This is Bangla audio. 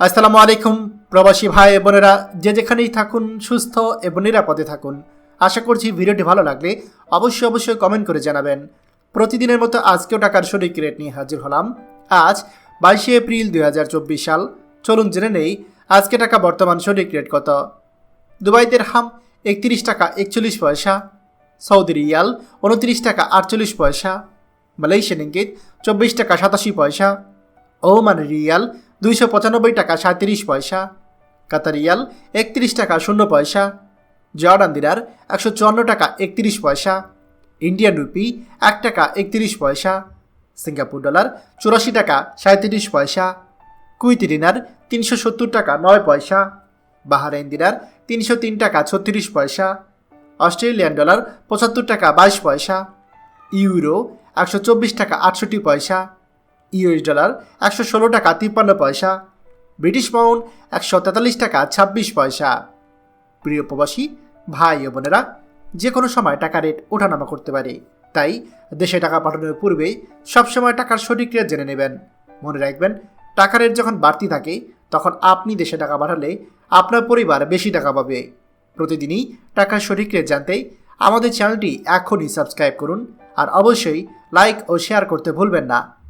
আসসালামু আলাইকুম, প্রবাসী ভাই বোনেরা। যে যেখানেই থাকুন, সুস্থ এবং নিরাপদে থাকুন। আশা করছি ভিডিওটি ভালো লাগলে অবশ্যই অবশ্যই কমেন্ট করে জানাবেন। প্রতিদিনের মতো আজকেও টাকার সঠিক রেট নিয়ে হাজির হলাম। আজ বাইশে এপ্রিল দু হাজার চব্বিশ সাল। চলুন জেনে নেই আজকে টাকা বর্তমান সঠিক রেট কত। দুবাইদের হাম একত্রিশ টাকা একচল্লিশ পয়সা, সৌদি রিয়াল উনত্রিশ টাকা আটচল্লিশ পয়সা মালয়েশিয়ান ইঙ্গিত চব্বিশ টাকা সাতাশি পয়সা, ওমান রিয়াল দুইশো পঁচানব্বই টাকা সাঁত্রিশ পয়সা। কাতার রিয়াল একত্রিশ টাকা শূন্য পয়সা। জর্ডান দিনার একশো চুয়ান্ন টাকা একত্রিশ পয়সা। ইন্ডিয়ান রুপি এক টাকা একত্রিশ পয়সা। সিঙ্গাপুর ডলার চুরাশি টাকা সাঁত্রিশ পয়সা। কুইতি দিনার তিনশো সত্তর টাকা নয় পয়সা। বাহারাইন দিনার তিনশো তিন টাকা ছত্রিশ পয়সা। অস্ট্রেলিয়ান ডলার পঁচাত্তর টাকা বাইশ পয়সা। ইউরো একশো চব্বিশ টাকা আটষট্টি পয়সা। ইউএস ডলার একশো ষোলো টাকা তিপ্পান্ন পয়সা, ব্রিটিশ পাউন্ড একশো তেতাল্লিশ টাকা ছাব্বিশ পয়সা। প্রিয় প্রবাসী, ভাই ও বোনেরা, যে কোনো সময় টাকা রেট ওঠানামা করতে পারে। তাই দেশে টাকা পাঠানোর পূর্বে সবসময় টাকার সঠিক রেট জেনে নেবেন। মনে রাখবেন, টাকা রেট যখন বাড়তি থাকে, তখন আপনি দেশে টাকা পাঠালে আপনার পরিবার বেশি টাকা পাবে। প্রতিদিনই টাকার সঠিক রেট জানতে আমাদের চ্যানেলটি এখনই সাবস্ক্রাইব করুন আর অবশ্যই লাইক ও শেয়ার করতে ভুলবেন না।